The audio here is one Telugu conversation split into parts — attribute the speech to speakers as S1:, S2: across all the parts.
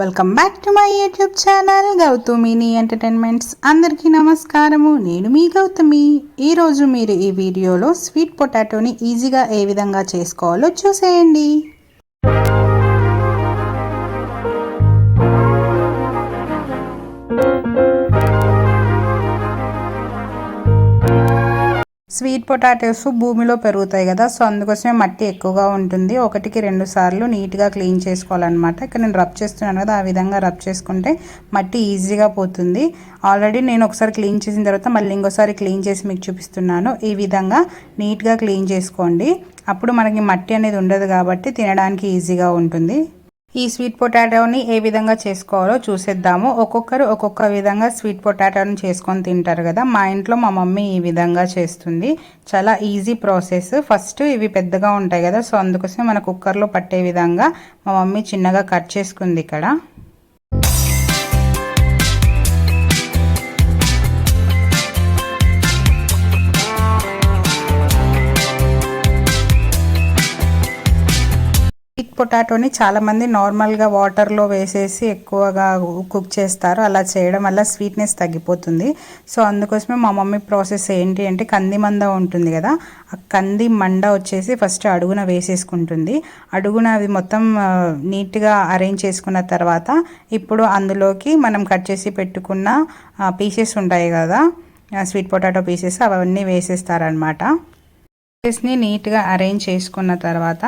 S1: Welcome back to my YouTube channel Gauthamini entertainments అందరికీ నమస్కారము. నేను మీ గౌతమి. ఈరోజు మీరు ఈ వీడియోలో స్వీట్ పొటాటోని ఈజీగా ఏ విధంగా చేసుకోవాలో చూసేయండి. స్వీట్ పొటాటోస్ భూమిలో పెరుగుతాయి కదా సో అందుకోసమే మట్టి ఎక్కువగా ఉంటుంది. ఒకటికి రెండు సార్లు నీట్గా క్లీన్ చేసుకోవాలన్నమాట. ఇక్కడ నేను రబ్ చేస్తున్నాను కదా ఆ విధంగా రబ్ చేసుకుంటే మట్టి ఈజీగా పోతుంది. ఆల్రెడీ నేను ఒకసారి క్లీన్ చేసిన తర్వాత మళ్ళీ ఇంకోసారి క్లీన్ చేసి మీకు చూపిస్తున్నాను. ఈ విధంగా నీట్గా క్లీన్ చేసుకోండి. అప్పుడు మనకి మట్టి అనేది ఉండదు కాబట్టి తినడానికి ఈజీగా ఉంటుంది. ఈ స్వీట్ పొటాటోని ఏ విధంగా చేసుకోవాలో చూసేద్దాము. ఒక్కొక్కరు ఒక్కొక్క విధంగా స్వీట్ పొటాటోని చేసుకొని తింటారు కదా. మా ఇంట్లో మా మమ్మీ ఈ విధంగా చేస్తుంది. చాలా ఈజీ ప్రాసెస్. ఫస్ట్ ఇవి పెద్దగా ఉంటాయి కదా సో అందుకోసం మన కుక్కర్లో పట్టే విధంగా మా మమ్మీ చిన్నగా కట్ చేసుకుంది ఇక్కడ. పొటాటోని చాలామంది నార్మల్గా వాటర్లో వేసేసి ఎక్కువగా కుక్ చేస్తారు. అలా చేయడం వల్ల స్వీట్నెస్ తగ్గిపోతుంది. సో అందుకోసమే మా మమ్మీ ప్రాసెస్ ఏంటి అంటే కంది మంద ఉంటుంది కదా ఆ కంది మండ వచ్చేసి ఫస్ట్ అడుగున వేసేసుకుంటుంది. అడుగున అది మొత్తం నీట్గా అరేంజ్ చేసుకున్న తర్వాత ఇప్పుడు అందులోకి మనం కట్ చేసి పెట్టుకున్న పీసెస్ ఉంటాయి కదా స్వీట్ పొటాటో పీసెస్ అవన్నీ వేసేస్తారనమాట పీసెస్ని నీట్గా అరేంజ్ చేసుకున్న తర్వాత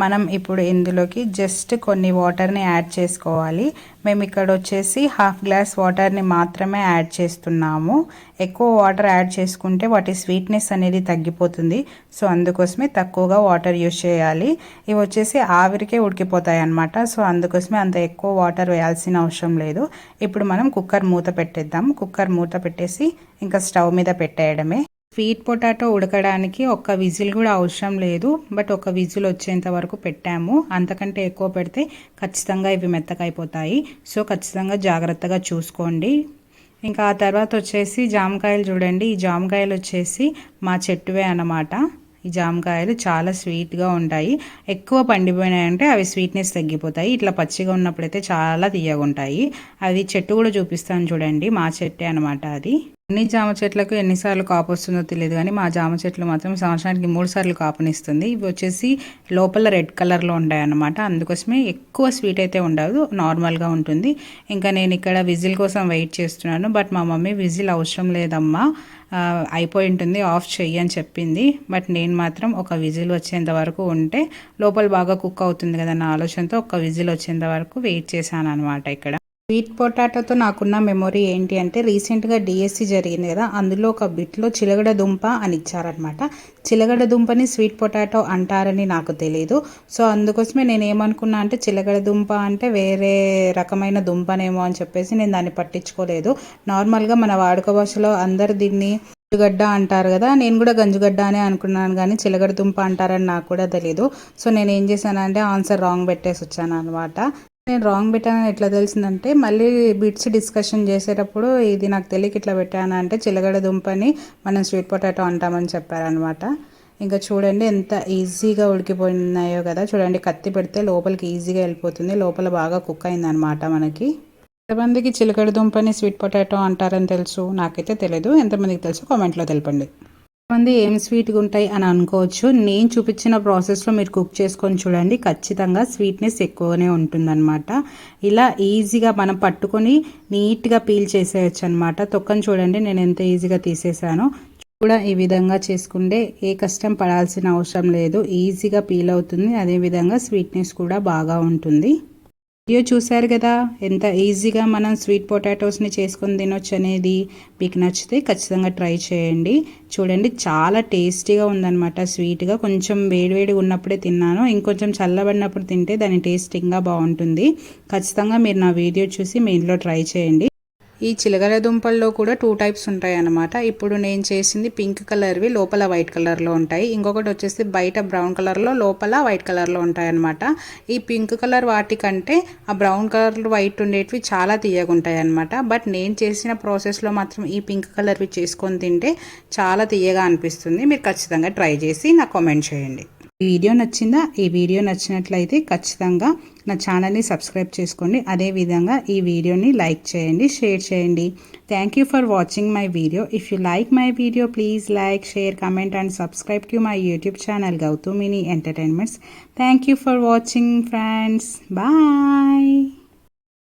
S1: మనం ఇప్పుడు ఇందులోకి జస్ట్ కొన్ని వాటర్ని యాడ్ చేసుకోవాలి. మేము ఇక్కడ వచ్చేసి హాఫ్ గ్లాస్ వాటర్ని మాత్రమే యాడ్ చేస్తున్నాము. ఎక్కువ వాటర్ యాడ్ చేసుకుంటే వాటి స్వీట్నెస్ అనేది తగ్గిపోతుంది. సో అందుకోసమే తక్కువగా వాటర్ యూజ్ చేయాలి. ఇవి వచ్చేసి ఆవిరికే ఉడికిపోతాయి అన్నమాట. సో అందుకోసమే అంత ఎక్కువ వాటర్ వేయాల్సిన అవసరం లేదు. ఇప్పుడు మనం కుక్కర్ మూత పెట్టేద్దాం. కుక్కర్ మూత పెట్టేసి ఇంకా స్టవ్ మీద పెట్టేయడమే. స్వీట్ పొటాటో ఉడకడానికి ఒక్క విజిల్ కూడా అవసరం లేదు బట్ ఒక విజిల్ వచ్చేంత వరకు పెట్టాము. అంతకంటే ఎక్కువ పెడితే ఖచ్చితంగా ఇవి మెత్తకైపోతాయి. సో ఖచ్చితంగా జాగ్రత్తగా చూసుకోండి. ఇంకా ఆ తర్వాత వచ్చేసి జామకాయలు చూడండి. ఈ జామకాయలు వచ్చేసి మా చెట్టువే అన్నమాట. ఈ జామకాయలు చాలా స్వీట్గా ఉంటాయి. ఎక్కువ పండిపోయినాయంటే అవి స్వీట్నెస్ తగ్గిపోతాయి. ఇట్లా పచ్చిగా ఉన్నప్పుడైతే చాలా తీయగా ఉంటాయి అది చెట్టు కూడా చూపిస్తాను చూడండి. మా చెట్టే అనమాట అది. అన్ని జామ చెట్లకు ఎన్నిసార్లు కాపు వస్తుందో తెలియదు కానీ మా జామ చెట్లు మాత్రం సంవత్సరానికి మూడు సార్లు కాపునిస్తుంది. ఇవి వచ్చేసి లోపల రెడ్ కలర్లో ఉంటాయి అన్నమాట అందుకోసమే ఎక్కువ స్వీట్ అయితే ఉండదు నార్మల్గా ఉంటుంది. ఇంకా నేను ఇక్కడ విజిల్ కోసం వెయిట్ చేస్తున్నాను బట్ మా మమ్మీ విజిల్ అవసరం లేదమ్మా. అయిపోయి ఉంటుంది ఆఫ్ చెయ్యి అని చెప్పింది. బట్ నేను మాత్రం ఒక విజిల్ వచ్చేంత వరకు ఉంటే లోపల బాగా కుక్ అవుతుంది కదా నా ఆలోచనతో ఒక విజిల్ వచ్చేంత వరకు వెయిట్ చేశాను అనమాట ఇక్కడ. స్వీట్ పొటాటోతో నాకున్న మెమొరీ ఏంటి అంటే రీసెంట్గా డిఎస్సి జరిగింది కదా అందులో ఒక బిట్లో చిలగడ దుంప అని ఇచ్చారనమాట చిలగడ దుంపని స్వీట్ పొటాటో అంటారని నాకు తెలియదు సో అందుకోసమే నేను ఏమనుకున్నా అంటే చిలగడ దుంప అంటే వేరే రకమైన దుంపనేమో అని చెప్పేసి నేను దాన్ని పట్టించుకోలేదు. నార్మల్గా మన వాడుక భాషలో అందరు దీన్ని గంజుగడ్డ అంటారు కదా నేను కూడా గంజుగడ్డ అనే అనుకున్నాను కానీ చిలగడ దుంప అంటారని నాకు కూడా తెలియదు సో నేను ఏం చేశానంటే ఆన్సర్ రాంగ్ పెట్టేసి వచ్చాను అనమాట నేను రాంగ్ పెట్టానని ఎట్లా తెలిసిందంటే మళ్ళీ బిట్స్ డిస్కషన్ చేసేటప్పుడు ఇది నాకు తెలియక ఇట్లా పెట్టాను అంటే చిలగడ దుంపని మనం స్వీట్ పొటాటో అంటామని చెప్పారనమాట ఇంకా చూడండి ఎంత ఈజీగా ఉడికిపోయినాయో కదా చూడండి కత్తి పెడితే లోపలికి ఈజీగా వెళ్ళిపోతుంది లోపల బాగా కుక్ అయిందనమాట మనకి. ఎంతమందికి చిలకడ దుంపని స్వీట్ పొటాటో అంటారని తెలుసు? నాకైతే తెలియదు ఎంతమందికి తెలుసు? కామెంట్లో తెలపండి. మంది ఏం స్వీట్గా ఉంటాయి అని అనుకోవచ్చు. నేను చూపించిన ప్రాసెస్లో మీరు కుక్ చేసుకొని చూడండి. ఖచ్చితంగా స్వీట్నెస్ ఎక్కువనే ఉంటుందన్నమాట. ఇలా ఈజీగా మనం పట్టుకొని నీట్గా పీల్ చేసేయచ్చు అనమాట తొక్కని చూడండి. నేను ఎంత ఈజీగా తీసేసానో. కూడా ఈ విధంగా చేసుకుంటే ఏ కష్టం పడాల్సిన అవసరం లేదు. ఈజీగా పీల్ అవుతుంది. అదేవిధంగా స్వీట్నెస్ కూడా బాగా ఉంటుంది. వీడియో చూశారు కదా ఎంత ఈజీగా మనం స్వీట్ పొటాటోస్ని చేసుకొని తినొచ్చు అనేది మీకు నచ్చితే ఖచ్చితంగా ట్రై చేయండి. చూడండి చాలా టేస్టీగా ఉందన్నమాట. స్వీట్గా కొంచెం వేడివేడి ఉన్నప్పుడే తిన్నాను. ఇంకొంచెం చల్లబడినప్పుడు తింటే దాని టేస్ట్ ఇంకా బాగుంటుంది. ఖచ్చితంగా మీరు నా వీడియో చూసి మీ ఇంట్లో ట్రై చేయండి. ఈ చిలగల దుంపల్లో కూడా టూ టైప్స్ ఉంటాయి అన్నమాట ఇప్పుడు నేను చేసింది పింక్ కలర్వి లోపల వైట్ కలర్లో ఉంటాయి. ఇంకొకటి వచ్చేసి బయట బ్రౌన్ కలర్లో లోపల వైట్ కలర్లో ఉంటాయి అన్నమాట ఈ పింక్ కలర్ వాటికంటే ఆ బ్రౌన్ కలర్ వైట్ ఉండేటివి చాలా తీయగుంటాయి అనమాట బట్ నేను చేసిన ప్రాసెస్లో మాత్రం ఈ పింక్ కలర్వి చేసుకొని తింటే చాలా తీయగా అనిపిస్తుంది. మీరు ఖచ్చితంగా ట్రై చేసి నాకు కామెంట్ చేయండి. వీడియో నచ్చిందా? ఈ వీడియో నచ్చినట్లయితే ఖచ్చితంగా నా ఛానల్ని సబ్స్క్రైబ్ చేసుకోండి. అదేవిధంగా ఈ వీడియోని లైక్ చేయండి షేర్ చేయండి. Thank you for watching my video if you like my video please like share comment and subscribe to my YouTube channel Gauthamini entertainments thank you for watching friends bye